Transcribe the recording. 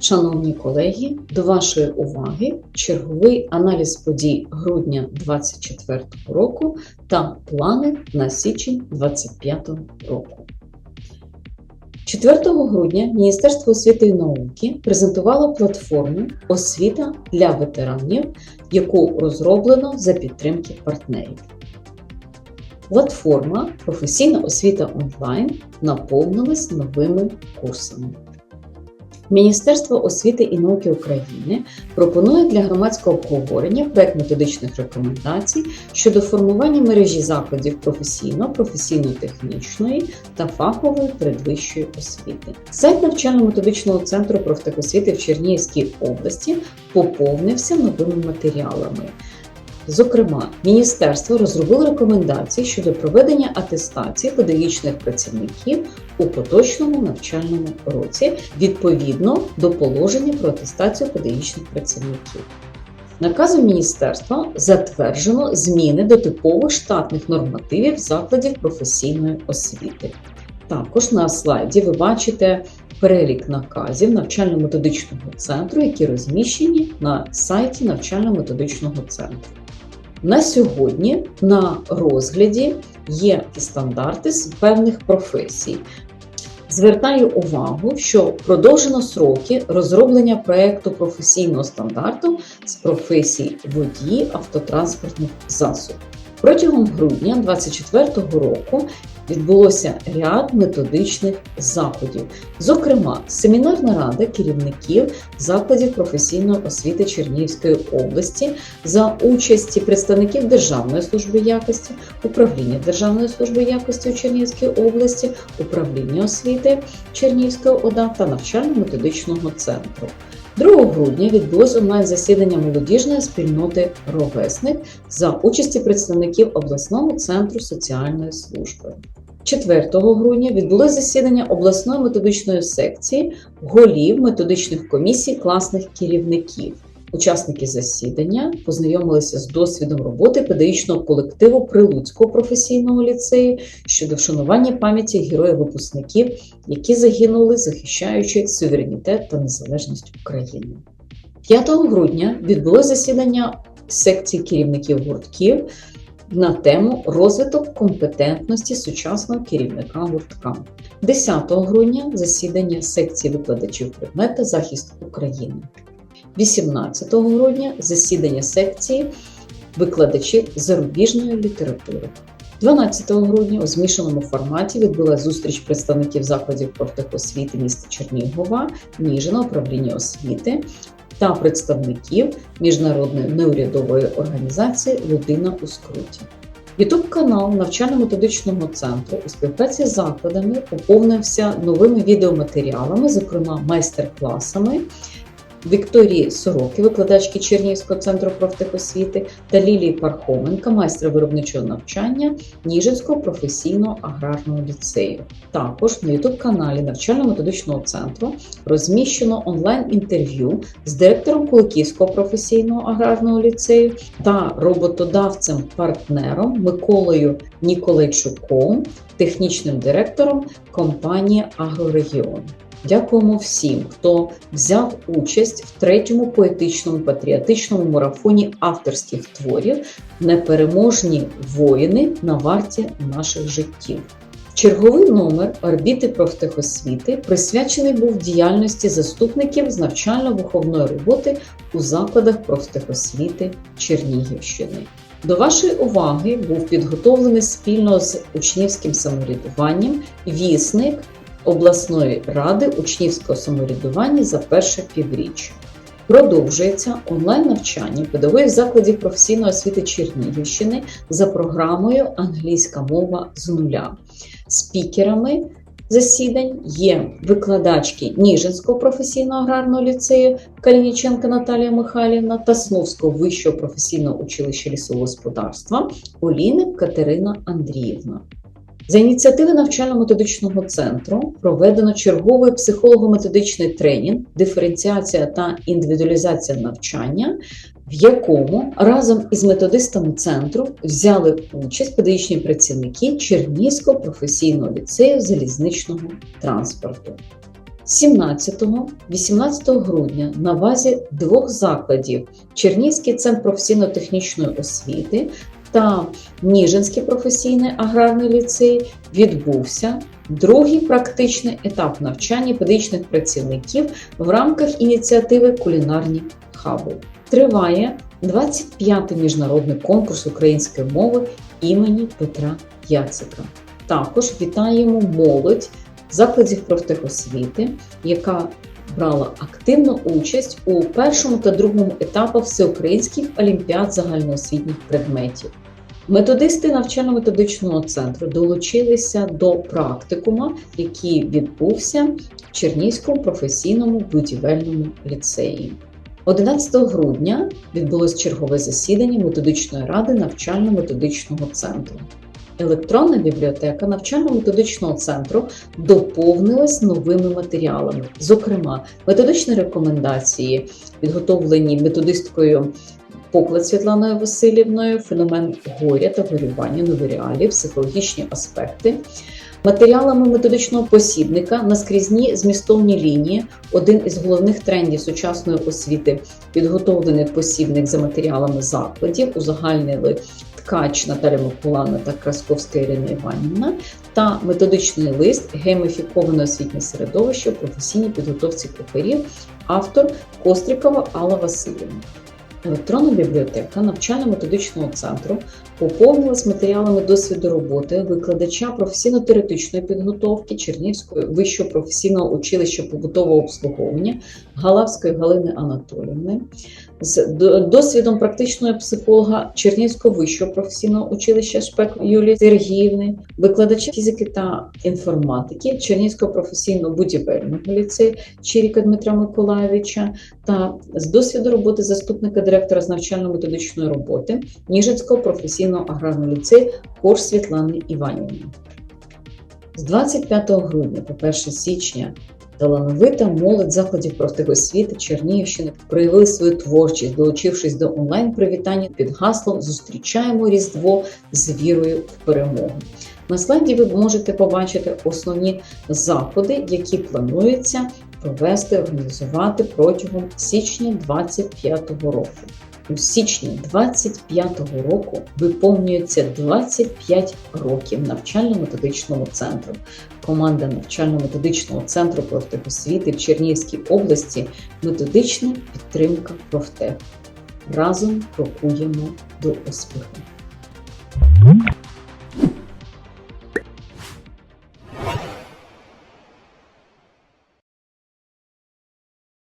Шановні колеги, до вашої уваги черговий аналіз подій грудня 2024 року та плани на січень 2025 року. 4 грудня Міністерство освіти і науки презентувало платформу Освіта для ветеранів, яку розроблено за підтримки партнерів. Платформа Професійна освіта онлайн наповнилась новими курсами. Міністерство освіти і науки України пропонує для громадського обговорення проект методичних рекомендацій щодо формування мережі закладів професійно, професійно-технічної та фахової передвищої освіти. Сайт навчально-методичного центру профтехосвіти в Чернігівській області поповнився новими матеріалами. Зокрема, міністерство розробило рекомендації щодо проведення атестації педагогічних працівників у поточному навчальному році відповідно до положення про атестацію педагогічних працівників. Наказом міністерства затверджено зміни до типових штатних нормативів закладів професійної освіти. Також на слайді ви бачите перелік наказів навчально-методичного центру, які розміщені на сайті навчально-методичного центру. На сьогодні на розгляді є стандарти з певних професій. Звертаю увагу, що продовжено сроки розроблення проєкту професійного стандарту з професій водії автотранспортних засобів. Протягом грудня 2024 року відбулося ряд методичних заходів, зокрема, семінарна рада керівників закладів професійної освіти Чернігівської області за участі представників Державної служби якості, управління Державної служби якості у Чернігівській області, управління освіти Чернігівської ОДА та навчально-методичного центру. 2 грудня відбулось онлайн-засідання молодіжної спільноти Ровесник за участі представників обласного центру соціальної служби. 4 грудня відбулось засідання обласної методичної секції голів методичних комісій класних керівників. Учасники засідання познайомилися з досвідом роботи педагогічного колективу Прилуцького професійного ліцею щодо вшанування пам'яті героїв-випускників, які загинули, захищаючи суверенітет та незалежність України. 5 грудня відбулось засідання секції керівників гуртків на тему розвиток компетентності сучасного керівника гуртка. 10 грудня засідання секції викладачів предмета захист України. 18 грудня засідання секції викладачів зарубіжної літератури. 12 грудня у змішаному форматі відбулася зустріч представників закладів профтехосвіти міста Чернігова, Ніжина, управління освіти та представників міжнародної неурядової організації Людина у скруті. Ютуб канал навчально-методичного центру у співпраці з закладами поповнився новими відеоматеріалами, зокрема майстер-класами. Вікторії Сороки, викладачки Чернігівського центру профтехосвіти, та Лілії Пархоменка, майстра виробничого навчання Ніжинського професійного аграрного ліцею. Також на ютуб-каналі навчально-методичного центру розміщено онлайн-інтерв'ю з директором Куликівського професійного аграрного ліцею та роботодавцем-партнером Миколою Ніколайчуком, технічним директором компанії Агрорегіон. Дякуємо всім, хто взяв участь в третьому поетичному патріотичному марафоні авторських творів Непереможні воїни на варті наших життів. Черговий номер орбіти профтехосвіти присвячений був діяльності заступників з навчально-виховної роботи у закладах профтехосвіти Чернігівщини. До вашої уваги був підготовлений спільно з учнівським самоврядуванням вісник обласної ради учнівського самоврядування за перше півріччя. Продовжується онлайн-навчання педагогів закладів професійної освіти Чернігівщини за програмою Англійська мова з нуля. Спікерами засідань є викладачки Ніжинського професійного аграрного ліцею Калініченка Наталія Михайлівна та Сновського вищого професійного училища лісового Оліник Катерина Андріївна. За ініціативи навчально-методичного центру проведено черговий психолого-методичний тренінг, диференціація та індивідуалізація навчання, в якому разом із методистами центру взяли участь педагогічні працівники Чернігівського професійного ліцею залізничного транспорту. 17-18 грудня на базі двох закладів Чернігівський центр професійно-технічної освіти та Ніжинський професійний аграрний ліцей відбувся другий практичний етап навчання педагогічних працівників в рамках ініціативи Кулінарні хаби. Триває 25-й міжнародний конкурс української мови імені Петра Яцика. Також вітаємо молодь закладів профтехосвіти, яка брала активну участь у першому та другому етапах всеукраїнських олімпіад загальноосвітніх предметів. Методисти навчально-методичного центру долучилися до практикума, який відбувся в Чернігівському професійному будівельному ліцеї. 11 грудня відбулось чергове засідання методичної ради навчально-методичного центру. Електронна бібліотека навчально-методичного центру доповнилась новими матеріалами, зокрема, методичні рекомендації, підготовлені методисткою Поклад Світланою Васильівною, феномен горя та горювання, нові реалії, психологічні аспекти. Матеріалами методичного посібника наскрізні змістовні лінії, один із головних трендів сучасної освіти, підготовлений посібник за матеріалами закладів, узагальнили ткач Наталя Миколаївна та Красковська Ірина Іванівна, та методичний лист гейміфіковане освітнє середовище у професійній підготовці кухарів, автор Кострікова Алла Васильівна. Електронна бібліотека навчально-методичного центру поповнилась матеріалами досвіду роботи викладача професійно-теоретичної підготовки Чернігівського вищого професійного училища побутового обслуговування Галавської Галини Анатолівни, з досвідом практичного психолога Чернігівського вищого професійного училища Шпек Юлії Сергіївни, викладача фізики та інформатики Чернігівського професійного будівельного ліцею Чиріка Дмитра Миколаєвича та з досвіду роботи заступника директора з навчально-методичної роботи Ніжинського професійного аграрного ліцею Корж Світлани Іванівни. З 25 грудня по 1 січня талановита молодь закладів профтехосвіти Чернігівщини проявили свою творчість, долучившись до онлайн-привітання під гаслом Зустрічаємо Різдво з вірою в перемогу. На слайді ви можете побачити основні заходи, які планується провести, організувати протягом січня 2025 року. У січні 25-го року виповнюється 25 років навчально-методичному центру. Команда навчально-методичного центру профтехосвіти в Чернігівській області методична підтримка профтеху. Разом крокуємо до успіху.